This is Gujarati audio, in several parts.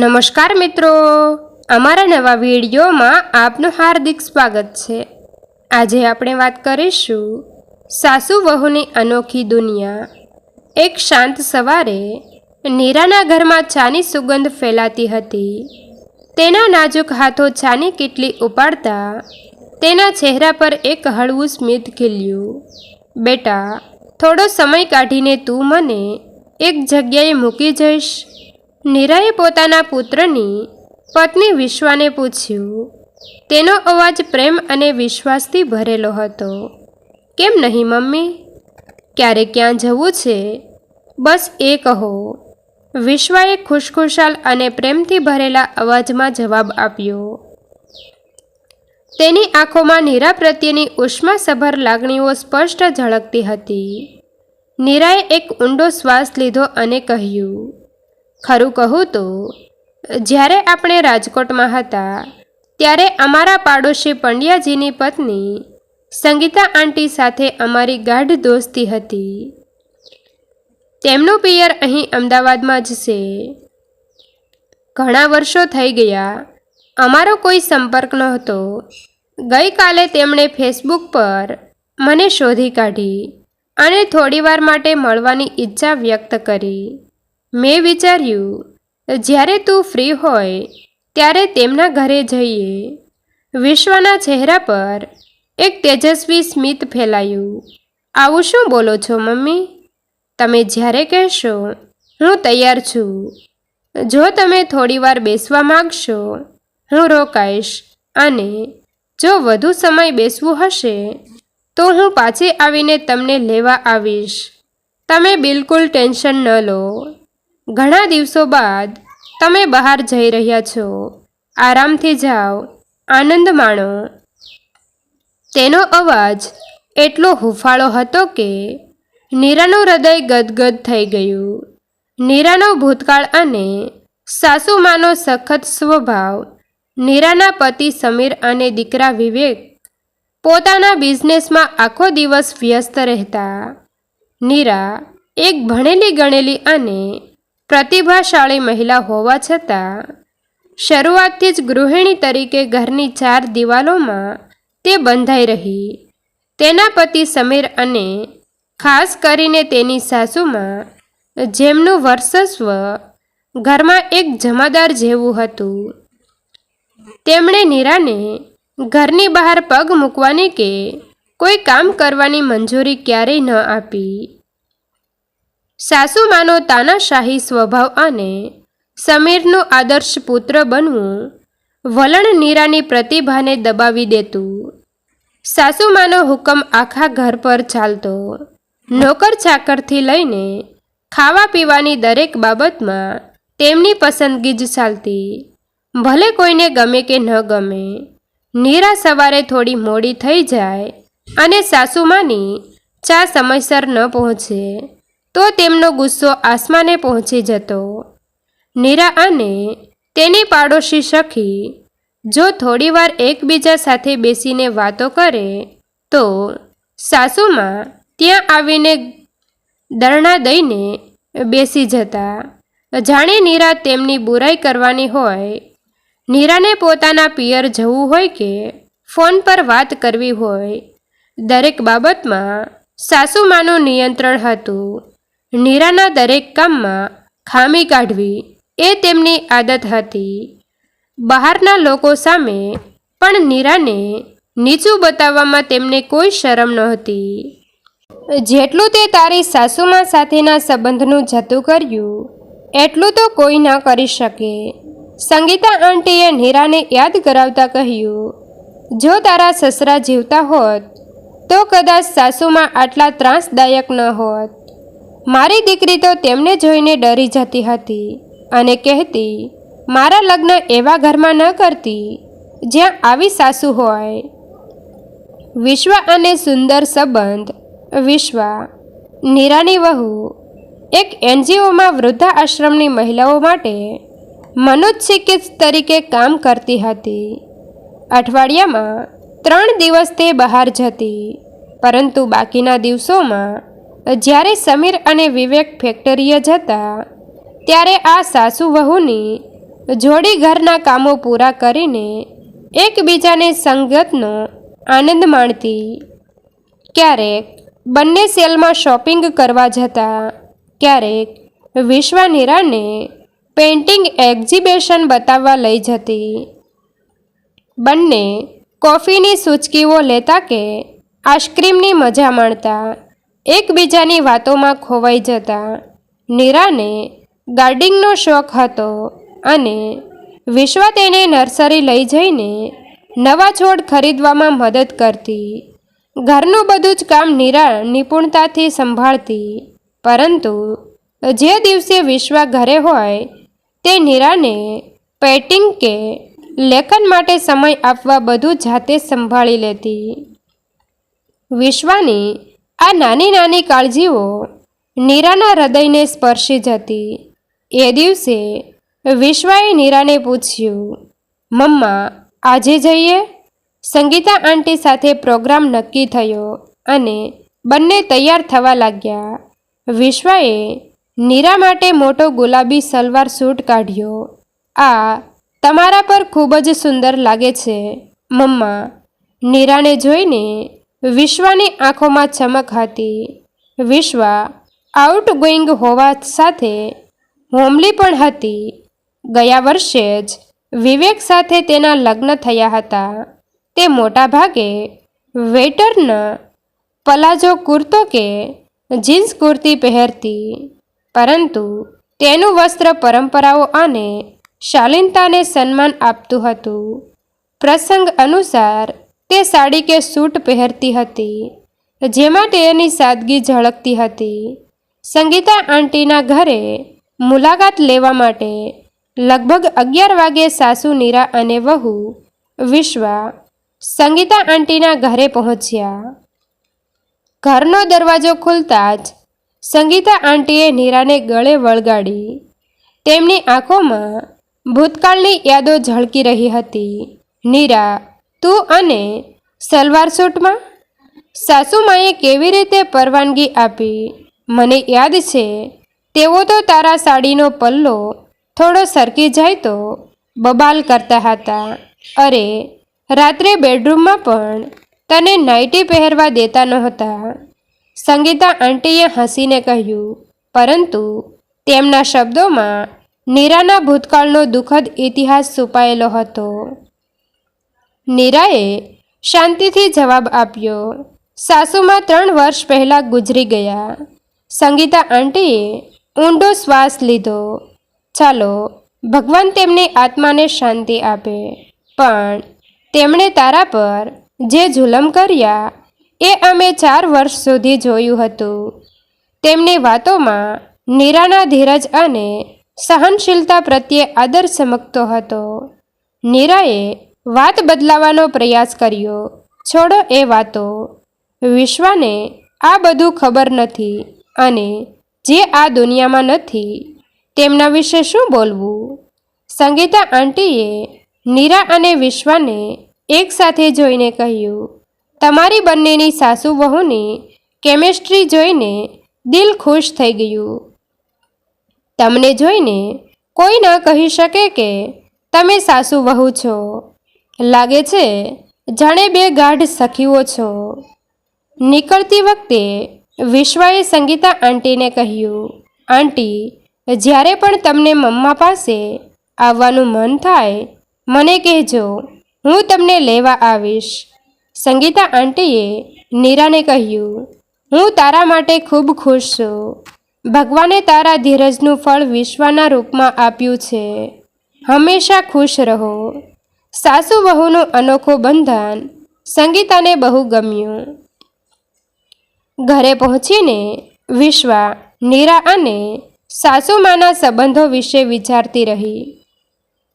નમસ્કાર મિત્રો. અમારા નવા વિડીયોમાં આપનું હાર્દિક સ્વાગત છે. આજે આપણે વાત કરીશું સાસુ વહુની અનોખી દુનિયા. એક શાંત સવારે નીરાના ઘરમાં ચાની સુગંધ ફેલાતી હતી. તેના નાજુક હાથો ચાની કેટલી ઉપાડતા તેના ચહેરા પર એક હળવું સ્મિત ખીલ્યું. બેટા, થોડો સમય કાઢીને તું મને એક જગ્યાએ મૂકી જઈશ. નીરાએ પોતાના પુત્રની પત્ની વિશ્વાને પૂછ્યું, તેનો અવાજ પ્રેમ અને વિશ્વાસથી ભરેલો હતો. કેમ નહીં, મમ્મી? ક્યારે ક્યાં જવું છે? બસ એ કહો. વિશ્વાએ ખુશખુશાલ અને પ્રેમથી ભરેલા અવાજમાં જવાબ આપ્યો, તેની આંખોમાં નીરા પ્રત્યેની ઉષ્માસભર લાગણીઓ સ્પષ્ટ ઝળકતી હતી. નીરાએ એક ઊંડો શ્વાસ લીધો અને કહ્યું ખરું કહું તો, જ્યારે આપણે રાજકોટમાં હતા, ત્યારે અમારા પાડોશી પંડ્યાજીની પત્ની સંગીતા આંટી સાથે અમારી ગાઢ દોસ્તી હતી. તેમનું પિયર અહીં અમદાવાદમાં જ છે. ઘણા વર્ષો થઈ ગયા, અમારો કોઈ સંપર્ક નહોતો. ગઈકાલે તેમણે ફેસબુક પર મને શોધી કાઢી અને થોડીવાર માટે મળવાની ઈચ્છા વ્યક્ત કરી. મેં વિચાર્યું, જ્યારે તું ફ્રી હોય, ત્યારે તેમના ઘરે જઈએ. વિશ્વના ચહેરા પર એક તેજસ્વી સ્મિત ફેલાયું. આવું શું બોલો છો, મમ્મી? તમે જ્યારે કહેશો, હું તૈયાર છું. જો તમે થોડીવાર બેસવા માગશો, હું રોકાઈશ અને જો વધુ સમય બેસવું હશે, તો હું પાછી આવીને તમને લેવા આવીશ. તમે બિલકુલ ટેન્શન ન લો. ઘણા દિવસો બાદ તમે બહાર જઈ રહ્યા છો. આરામથી જાઓ. આનંદ માણો. તેનો અવાજ એટલો હુફાળો હતો કે નીરાનું હૃદય ગદગદ થઈ ગયું. નીરાનો ભૂતકાળ અને સાસુમાનો સખત સ્વભાવ નીરાના પતિ સમીર અને દીકરા વિવેક પોતાના બિઝનેસમાં આખો દિવસ વ્યસ્ત રહેતા. નીરા એક ભણેલી ગણેલી અને પ્રતિભાશાળી મહિલા હોવા છતાં શરૂઆતથી જ ગૃહિણી તરીકે ઘરની ચાર દિવાલોમાં તે બંધાઈ રહી. તેના પતિ સમીર અને ખાસ કરીને તેની સાસુમાં જેમનું વર્ચસ્વ ઘરમાં એક જમાદાર જેવું હતું. તેમણે નીરાને ઘરની બહાર પગ મૂકવાની કે કોઈ કામ કરવાની મંજૂરી ક્યારેય ન આપી. સાસુમાનો તાનાશાહી સ્વભાવ અને સમીરનું આદર્શ પુત્ર બનવું વલણ નીરાની પ્રતિભાને દબાવી દેતું. સાસુમાનો હુકમ આખા ઘર પર ચાલતો. નોકર ચાકરથી લઈને ખાવા પીવાની દરેક બાબતમાં તેમની પસંદગી જ ચાલતી. ભલે કોઈને ગમે કે ન ગમે, નીરા સવારે થોડી મોડી થઈ જાય અને સાસુમાની ચા સમયસર ન પહોંચે. તો તેમનો ગુસ્સો આસમાને પહોંચી જતો. નીરા અને તેની પાડોશી સખી જો થોડીવાર એકબીજા સાથે બેસીને વાતો કરે, તો સાસુમાં ત્યાં આવીને દરણા દઈને બેસી જતા. જાણે નીરા તેમની બુરાઈ કરવાની હોય. નીરાને પોતાના પિયર જવું હોય કે ફોન પર વાત કરવી હોય, દરેક બાબતમાં સાસુમાનું નિયંત્રણ હતું. નીરાના દરેક કામમાં ખામી કાઢવી એ તેમની આદત હતી. બહારના લોકો સામે પણ નીરાને નીચું બતાવવામાં તેમને કોઈ શરમ નહોતી. જેટલું તે તારી સાસુમાં સાથેના સંબંધનું જતું કર્યું, એટલું તો કોઈ ન કરી શકે. સંગીતા આંટીએ નીરાને યાદ કરાવતા કહ્યું, જો તારા સસરા જીવતા હોત, તો કદાચ સાસુમાં આટલા ત્રાસદાયક ન હોત. મારી દીકરી તો તેમને જોઈને ડરી જતી હતી અને કહેતી, મારા લગ્ન એવા ઘરમાં ન કરતી, જ્યાં આવી સાસુ હોય. વિશ્વ અને સુંદર સંબંધ. વિશ્વા, નીરાની વહુ, એક એનજીઓમાં વૃદ્ધા આશ્રમની મહિલાઓ માટે મનોચિકિત્સ તરીકે કામ કરતી હતી. અઠવાડિયામાં ત્રણ દિવસ તે બહાર જતી, પરંતુ બાકીના દિવસોમાં જ્યારે સમીર અને વિવેક ફેક્ટરીએ જતા, ત્યારે આ સાસુ વહુની જોડી ઘરના કામો પૂરા કરીને એકબીજાને સંગતનો આનંદ માણતી. ક્યારેક બંને સેલમાં શોપિંગ કરવા જતા, ક્યારેક વિશ્વાનીરાને પેઇન્ટિંગ એક્ઝિબિશન બતાવવા લઈ જતી. બંને કોફીની સૂચકીઓ લેતા કે આઈસ્ક્રીમની મજા માણતા. એકબીજાની વાતોમાં ખોવાઈ જતા. નીરાને ગાર્ડિંગનો શોખ હતો અને વિશ્વ તેને નર્સરી લઈ જઈને નવા છોડ ખરીદવામાં મદદ કરતી. ઘરનું બધું જ કામ નીરા નિપુણતાથી સંભાળતી. પરંતુ જે દિવસે વિશ્વા ઘરે હોય, તે નીરાને પેટિંગ કે લેખન માટે સમય આપવા બધું જાતે સંભાળી લેતી. વિશ્વાની આ નાની નાની કાળજીઓ નીરાના હૃદયને સ્પર્શી જતી. એ દિવસે વિશ્વાએ નીરાને પૂછ્યું, મમ્મા, આજે જઈએ? સંગીતા આંટી સાથે પ્રોગ્રામ નક્કી થયો અને બંને તૈયાર થવા લાગ્યા. વિશ્વાએ નીરા માટે મોટો ગુલાબી સલવાર સૂટ કાઢ્યો. આ તમારા પર ખૂબ જ સુંદર લાગે છે, મમ્મા. નીરાને જોઈને વિશ્વાની આંખોમાં ચમક હતી. વિશ્વા આઉટગોઈંગ હોવા સાથે હોમલી પણ હતી. ગયા વર્ષે જ વિવેક સાથે તેના લગ્ન થયા હતા. તે મોટા ભાગે વેટરના પલાજો કુર્તો કે જીન્સ કુર્તી પહેરતી. પરંતુ તેનું વસ્ત્ર પરંપરાઓ અને શાલીનતાને સન્માન આપતું હતું. પ્રસંગ અનુસાર તે સાડી કે સૂટ પહેરતી હતી, જેમાં તેની સાદગી ઝળકતી હતી. સંગીતા આંટીના ઘરે મુલાકાત લેવા માટે લગભગ અગિયાર વાગે સાસુ નીરા અને વહુ વિશ્વા સંગીતા આંટીના ઘરે પહોંચ્યા. ઘરનો દરવાજો ખુલતા જ સંગીતા આંટીએ નીરાને ગળે વળગાડી. તેમની આંખોમાં ભૂતકાળની યાદો ઝળકી રહી હતી. નીરા તું અને સલવાર સૂટમાં સાસુમાએ કેવી રીતે પરવાનગી આપી? મને યાદ છે, તેઓ તો તારા સાડીનો પલ્લો થોડો સરકી જાય તો બબાલ કરતા હતા. અરે, રાત્રે બેડરૂમમાં પણ તને નાઇટી પહેરવા દેતા નહોતા. સંગીતા આંટીએ હસીને કહ્યું, પરંતુ તેમના શબ્દોમાં નીરાના ભૂતકાળનો દુઃખદ ઇતિહાસ છુપાયેલો હતો. નીરાએ શાંતિથી જવાબ આપ્યો. સાસુમાં ત્રણ વર્ષ પહેલાં ગુજરી ગયા. સંગીતા આંટીએ ઊંડો શ્વાસ લીધો. ચાલો, ભગવાન તેમની આત્માને શાંતિ આપે. પણ તેમણે તારા પર જે જુલમ કર્યા, એ અમે ચાર વર્ષ સુધી જોયું હતું. તેમની વાતોમાં નીરાના ધીરજ અને સહનશીલતા પ્રત્યે આદર ચમકતો હતો. નીરાએ વાત બદલાવાનો પ્રયાસ કર્યો. છોડો એ વાતો. વિશ્વાને આ બધું ખબર નથી અને જે આ દુનિયામાં નથી તેમના વિશે શું બોલવું? સંગીતા આંટીએ નીરા અને વિશ્વાને એકસાથે જોઈને કહ્યું, તમારી બંનેની સાસુ વહુની કેમેસ્ટ્રી જોઈને દિલ ખુશ થઈ ગયું. તમને જોઈને કોઈ ન કહી શકે કે તમે સાસુ વહુ છો. લાગે છે, જાણે બે ગાઢ સખીઓ છો. નીકળતી વખતે વિશ્વાએ સંગીતા આંટીને કહ્યું, આંટી, જ્યારે પણ તમને મમ્મા પાસે આવવાનું મન થાય, મને કહેજો, હું તમને લેવા આવીશ. સંગીતા આંટીએ નીરાને કહ્યું, હું તારા માટે ખૂબ ખુશ છું. ભગવાને તારા ધીરજનું ફળ વિશ્વના રૂપમાં આપ્યું છે. હંમેશા ખુશ રહો. સાસુ વહુનું અનોખું બંધન સંગીતાને બહુ ગમ્યું. ઘરે પહોંચીને વિશ્વા, નીરા અને સાસુમાના સંબંધો વિશે વિચારતી રહી.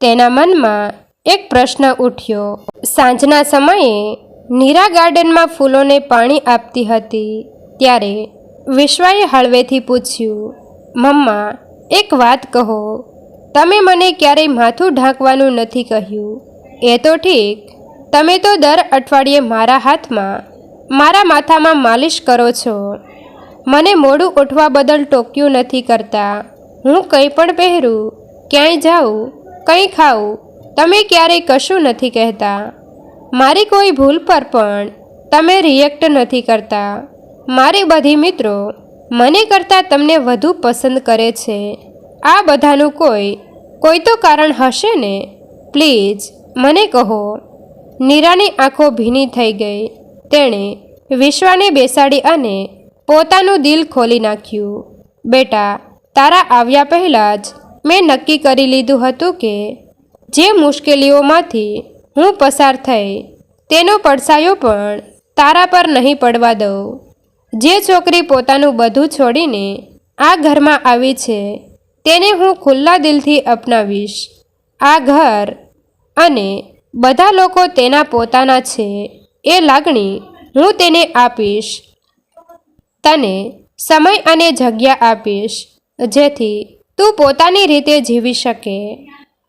તેના મનમાં એક પ્રશ્ન ઉઠ્યો. સાંજના સમયે નીરા ગાર્ડનમાં ફૂલોને પાણી આપતી હતી. ત્યારે વિશ્વાએ હળવેથી પૂછ્યું, મમ્મા, એક વાત કહો. તમે મને ક્યારેય માથું ઢાંકવાનું નથી કહ્યું. એ તો ઠીક. તમે તો દર અઠવાડિયે મારા હાથમાં, મારા માથામાં માલિશ કરો છો. મને મોડું ઉઠવા બદલ ટોક્યું નથી કરતા. હું કંઈ પણ પહેરું, ક્યાંય જાઉં, કંઈ ખાઉં, તમે ક્યારેય કશું નથી કહેતા. મારી કોઈ ભૂલ પર પણ તમે રિએક્ટ નથી કરતા. મારી બધી મિત્રો મને કરતાં તમને વધુ પસંદ કરે છે. આ બધાનું કોઈ કોઈ તો કારણ હશે ને? પ્લીઝ. મને કહો નીરાની આંખો ભીની થઈ ગઈ. તેણે વિશ્વાને બેસાડી અને પોતાનું દિલ ખોલી નાખ્યું. બેટા, તારા આવ્યા પહેલાં જ મેં નક્કી કરી લીધું હતું કે જે મુશ્કેલીઓમાંથી હું પસાર થઈ, તેનો પડસાયો પણ તારા પર નહીં પડવા દઉં. જે છોકરી પોતાનું બધું છોડીને આ ઘરમાં આવી છે, તેને હું ખુલ્લા દિલથી અપનાવીશ. આ ઘર અને બધા લોકો તેના પોતાના છે એ લાગણી હું તેને આપીશ. તને સમય અને જગ્યા આપીશ, જેથી તું પોતાની રીતે જીવી શકે.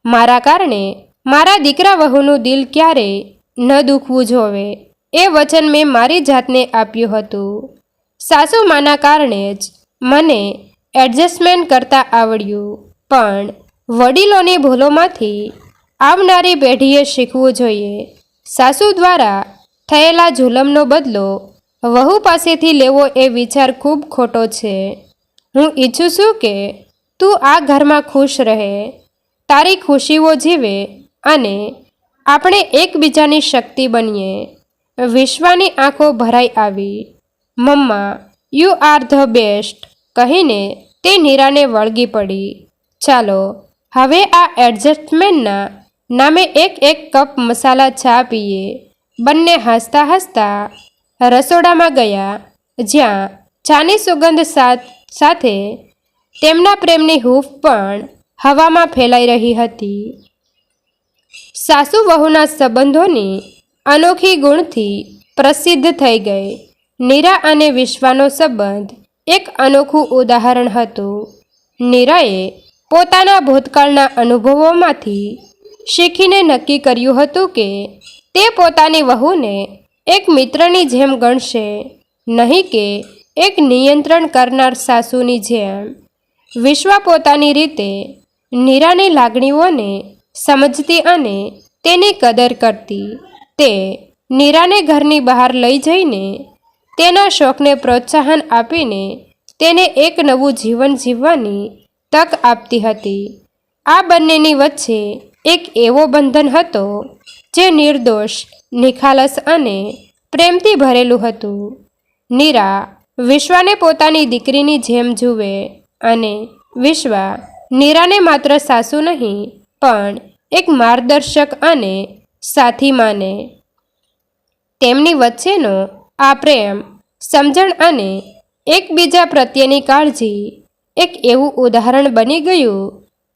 મારા કારણે મારા દીકરા વહુનું દિલ ક્યારેય ન દુખવું જોવે. એ વચન મેં મારી જાતને આપ્યું હતું. સાસુમાના કારણે જ મને એડજસ્ટમેન્ટ કરતાં આવડ્યું. પણ વડીલોની ભૂલોમાંથી આવનારી પેઢીએ શીખવું જોઈએ. સાસુ દ્વારા થયેલા જુલમનો બદલો વહુ પાસેથી લેવો એ વિચાર ખૂબ ખોટો છે. હું ઈચ્છું છું કે તું આ ઘરમાં ખુશ રહે, તારી ખુશીઓ જીવે અને આપણે એકબીજાની શક્તિ બનીએ. વિશ્વાની આંખો ભરાઈ આવી. Mamma you are the best કહીને તે નીરાને વળગી પડી. ચાલો, હવે આ એડજસ્ટમેન્ટના નામે એક એક કપ મસાલા ચા પીએ. બંને હસતા હસતા રસોડામાં ગયા. જ્યાં ચાની સુગંધ સાથ તેમના પ્રેમની હૂફ પણ હવામાં ફેલાઈ રહી હતી. સાસુ વહુના સંબંધોની અનોખી ગુણથી પ્રસિદ્ધ થઈ ગઈ. નીરા અને વિશ્વાનો સંબંધ એક અનોખું ઉદાહરણ હતું. નીરાએ પોતાના ભૂતકાળના અનુભવોમાંથી શીખીને નક્કી કર્યું હતું કે તે પોતાની વહુને એક મિત્રની જેમ ગણશે, નહીં કે એક નિયંત્રણ કરનાર સાસુની જેમ. વિશ્વા પોતાની રીતે નીરાની લાગણીઓને સમજતી અને તેની કદર કરતી. તે નીરાને ઘરની બહાર લઈ જઈને તેના શોખને પ્રોત્સાહન આપીને તેને એક નવું જીવન જીવવાની તક આપતી હતી. આ બંનેની વચ્ચે એક એવો બંધન હતો જે નિર્દોષ, નિખાલસ અને પ્રેમથી ભરેલું હતું. નીરા વિશ્વાને પોતાની દીકરીની જેમ જુએ અને વિશ્વા નીરાને માત્ર સાસુ નહીં, પણ એક માર્ગદર્શક અને સાથી માને. તેમની વચ્ચેનો આ પ્રેમ, સમજણ અને એકબીજા પ્રત્યેની કાળજી એક એવું ઉદાહરણ બની ગયું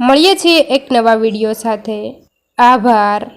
મળીએ છીએ એક નવા વીડિયો સાથે. આભાર.